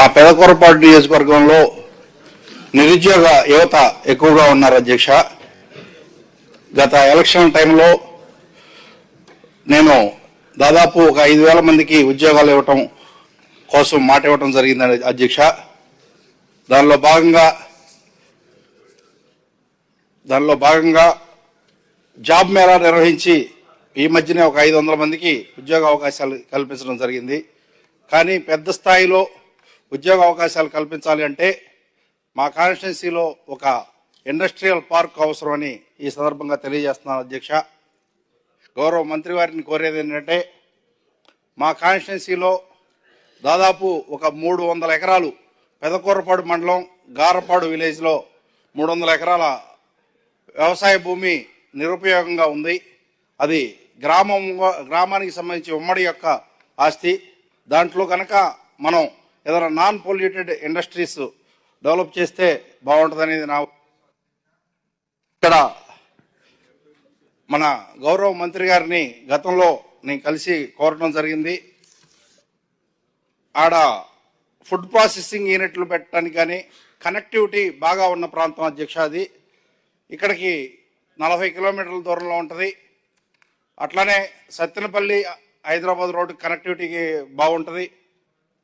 మా పెదకొరపాటు నియోజకవర్గంలో నిరుద్యోగ యువత ఎక్కువగా ఉన్నారు అధ్యక్ష. గత ఎలక్షన్ టైంలో నేను దాదాపు ఒక ఐదు వేల మందికి ఉద్యోగాలు ఇవ్వటం కోసం మాట ఇవ్వటం జరిగింది అధ్యక్ష. దానిలో భాగంగా దానిలో భాగంగా జాబ్ మేళా నిర్వహించి ఈ మధ్యనే ఒక ఐదు వందల మందికి ఉద్యోగ అవకాశాలు కల్పించడం జరిగింది. కానీ పెద్ద స్థాయిలో ఉద్యోగ అవకాశాలు కల్పించాలి అంటే మా కాన్స్టిట్యున్సీలో ఒక ఇండస్ట్రియల్ పార్క్ అవసరమని ఈ సందర్భంగా తెలియజేస్తున్నాను అధ్యక్ష. గౌరవ మంత్రి వారిని కోరేది ఏంటంటే మా కాన్స్టిట్యున్సీలో దాదాపు ఒక మూడు వందల ఎకరాలు పెదకూరపాడు మండలం గారపాడు విలేజ్లో మూడు వందల ఎకరాల వ్యవసాయ భూమి నిరుపయోగంగా ఉంది. అది గ్రామం గ్రామానికి సంబంధించి ఉమ్మడి యొక్క ఆస్తి. దాంట్లో కనుక మనం ఏదైనా నాన్ పొల్యూటెడ్ ఇండస్ట్రీస్ డెవలప్ చేస్తే బాగుంటుందనేది నా ఇక్కడ మన గౌరవ మంత్రి గారిని గతంలో నేను కలిసి కోరటం జరిగింది. ఆడ ఫుడ్ ప్రాసెసింగ్ యూనిట్లు పెట్టడానికి కానీ కనెక్టివిటీ బాగా ఉన్న ప్రాంతం అధ్యక్ష అది. ఇక్కడికి నలభై కిలోమీటర్ల దూరంలో ఉంటుంది. అట్లానే సత్తెనపల్లి హైదరాబాద్ రోడ్డు కనెక్టివిటీకి బాగుంటుంది.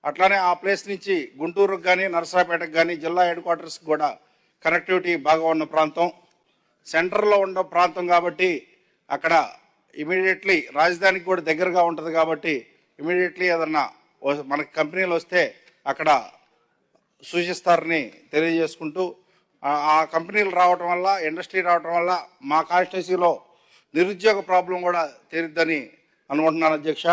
అట్లానే ఆ ప్లేస్ నుంచి గుంటూరుకు కానీ నరసరాపేటకు కానీ జిల్లా హెడ్ క్వార్టర్స్కి కూడా కనెక్టివిటీ బాగా ఉన్న ప్రాంతం. సెంటర్లో ఉన్న ప్రాంతం కాబట్టి అక్కడ ఇమీడియట్లీ రాజధానికి కూడా దగ్గరగా ఉంటుంది కాబట్టి ఇమీడియట్లీ ఏదన్నా మనకి కంపెనీలు వస్తే అక్కడ సూచిస్తారని తెలియజేసుకుంటూ ఆ- ఆ కంపెనీలు రావటం వల్ల ఇండస్ట్రీ రావటం వల్ల మా కాన్స్టిట్యూన్సీలో నిరుద్యోగ ప్రాబ్లం కూడా తీరుద్దని అనుకుంటున్నాను అధ్యక్ష.